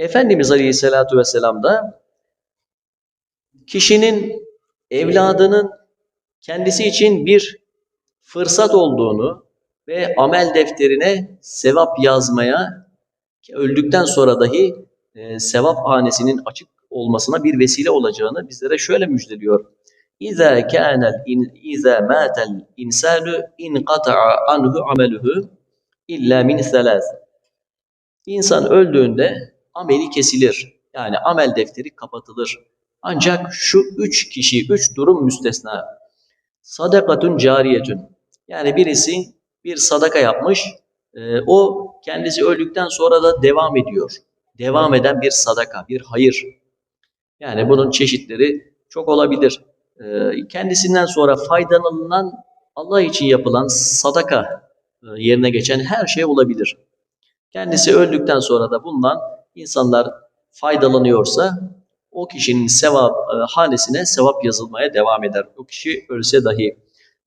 Efendimiz Aleyhisselatü Vesselam da kişinin evladının kendisi için bir fırsat olduğunu ve amel defterine sevap yazmaya öldükten sonra dahi e, sevap hanesinin açık olmasına bir vesile olacağını bizlere şöyle müjdeliyor. İza kana iza matal insanu inqata'a anhu ameluhu illa min salas. İnsan öldüğünde ameli kesilir. Yani amel defteri kapatılır. Ancak şu üç kişi, üç durum müstesna. Sadakatun cariyetun. Yani birisi bir sadaka yapmış. e, o kendisi öldükten sonra da devam ediyor. Devam eden bir sadaka, bir hayır. Yani bunun çeşitleri çok olabilir. E, kendisinden sonra faydalanılan Allah için yapılan sadaka e, yerine geçen her şey olabilir. Kendisi öldükten sonra da bundan insanlar faydalanıyorsa o kişinin sevap e, hanesine sevap yazılmaya devam eder. O kişi ölse dahi.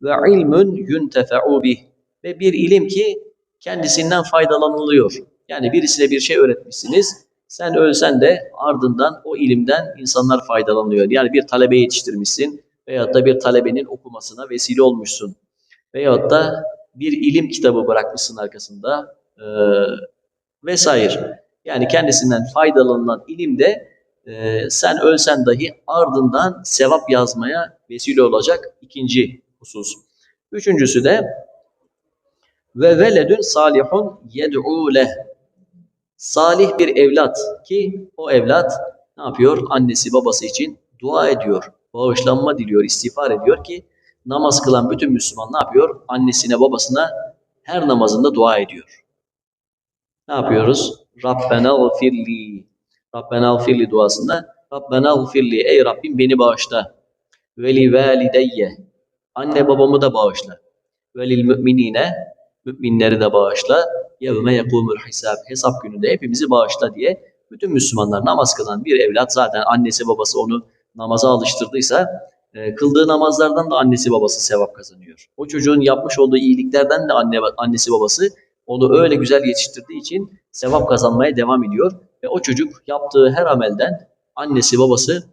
Ve ilmün yuntefe'u bih. Ve bir ilim ki kendisinden faydalanılıyor. Yani birisine bir şey öğretmişsiniz. Sen ölsen de ardından o ilimden insanlar faydalanıyor. Yani bir talebe yetiştirmişsin veyahut da bir talebenin okumasına vesile olmuşsun. Veyahut da bir ilim kitabı bırakmışsın arkasında e, vesaire. Yani kendisinden faydalanılan ilim de e, sen ölsen dahi ardından sevap yazmaya vesile olacak ikinci husus. Üçüncüsü de ve veledün salihun yed'u leh. Salih bir evlat ki o evlat ne yapıyor? Annesi babası için dua ediyor. Bağışlanma diliyor, istiğfar ediyor ki namaz kılan bütün Müslüman ne yapıyor? Annesine babasına her namazında dua ediyor. Ne yapıyoruz? Rabbena gfirli. Rabbena gfirli duasında Rabbena gfirli. Ey Rabbim beni bağışla. Ve li valideyye. Anne babamı da bağışla. Ve lil müminine. Müminleri de bağışla. Yevme yekumul hisab. Hesap gününde hepimizi bağışla diye bütün Müslümanlar namaz kılan bir evlat zaten annesi babası onu namaza alıştırdıysa e, kıldığı namazlardan da annesi babası sevap kazanıyor. O çocuğun yapmış olduğu iyiliklerden de anne annesi babası onu öyle güzel yetiştirdiği için sevap kazanmaya devam ediyor. Ve o çocuk yaptığı her amelden annesi babası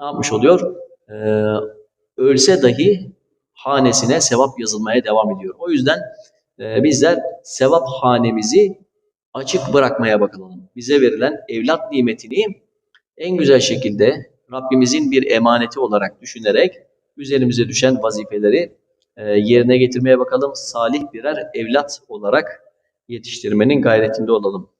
ne yapmış oluyor? Ee, ölse dahi hanesine sevap yazılmaya devam ediyor. O yüzden e, bizler sevap hanemizi açık bırakmaya bakalım. Bize verilen evlat nimetini en güzel şekilde Rabbimizin bir emaneti olarak düşünerek üzerimize düşen vazifeleri e, yerine getirmeye bakalım. Salih birer evlat olarak yetiştirmenin gayretinde olalım.